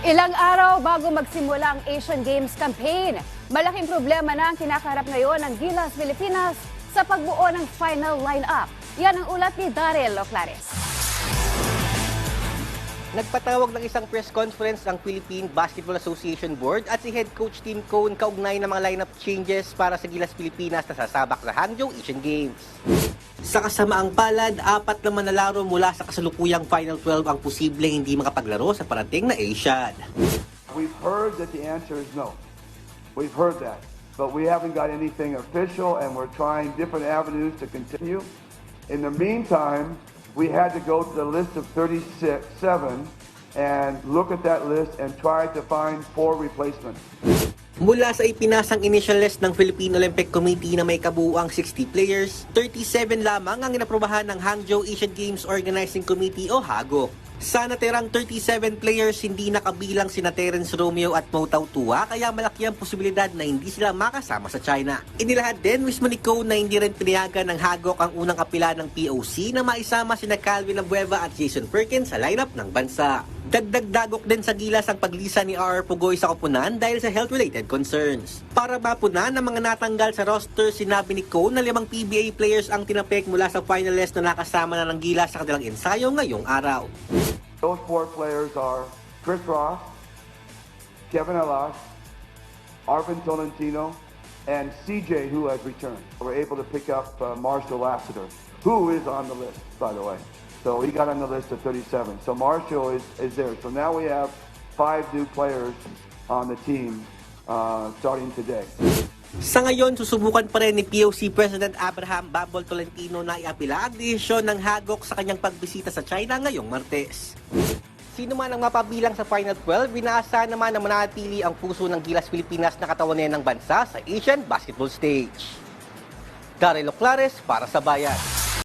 Ilang araw bago magsimula ang Asian Games campaign, malaking problema na ang kinakaharap ngayon ng Gilas Pilipinas sa pagbuo ng final lineup. Yan ang ulat ni Daryl Loclares. Nagpatawag ng isang press conference ang Philippine Basketball Association Board at si head coach Tim Cone kaugnay ng mga lineup changes para sa Gilas Pilipinas na sasabak sa Hangzhou Asian Games. Sa kasamaang palad, apat na laro mula sa kasalukuyang Final 12 ang posibleng hindi makapaglaro sa parating na Asian. We've heard that the answer is no. We've heard that. But we haven't got anything official, and we're trying different avenues to continue. In the meantime, we had to go to the list of 37 and look at that list and try to find four replacements. Mula sa ipinasang initial list ng Philippine Olympic Committee na may kabuuang 60 players, 37 lamang ang inaprobahan ng Hangzhou Asian Games Organizing Committee o HAGO. Sa natirang 37 players, hindi nakabilang sina Terence Romeo at Mo Tautua kaya malaki ang posibilidad na hindi sila makasama sa China. Inilahad din mismo ni Cone na hindi rin pinayagan ng Hagok ang unang apila ng POC na maisama sina Calvin Abueva at Jason Perkins sa lineup ng bansa. Dagdag dagok din sa gilas ang paglisa ni R. Pugoy sa koponan dahil sa health-related concerns. Para mapunan ang mga natanggal sa roster, sinabi ni Cone na limang PBA players ang tinapik mula sa finalist na nakasama na ng gilas sa kanilang ensayo ngayong araw. Those four players are Chris Ross, Kevin Alas, Arvin Tolentino, and CJ, who has returned. We're able to pick up uh, Marshall Lassiter, who is on the list, by the way. So he got on the list of 37. So Marshall is, is there. So now we have five new players on the team uh, starting today. Sa ngayon, susubukan pa rin ni POC President Abraham Babol Tolentino na iapila ang desisyon ng Hagok sa kanyang pagbisita sa China ngayong Martes. Sino man ang mapabilang sa Final 12, binasa naman na manatili ang puso ng Gilas Pilipinas na katawanan ng bansa sa Asian basketball stage. Daryl Oclares para sa Bayan.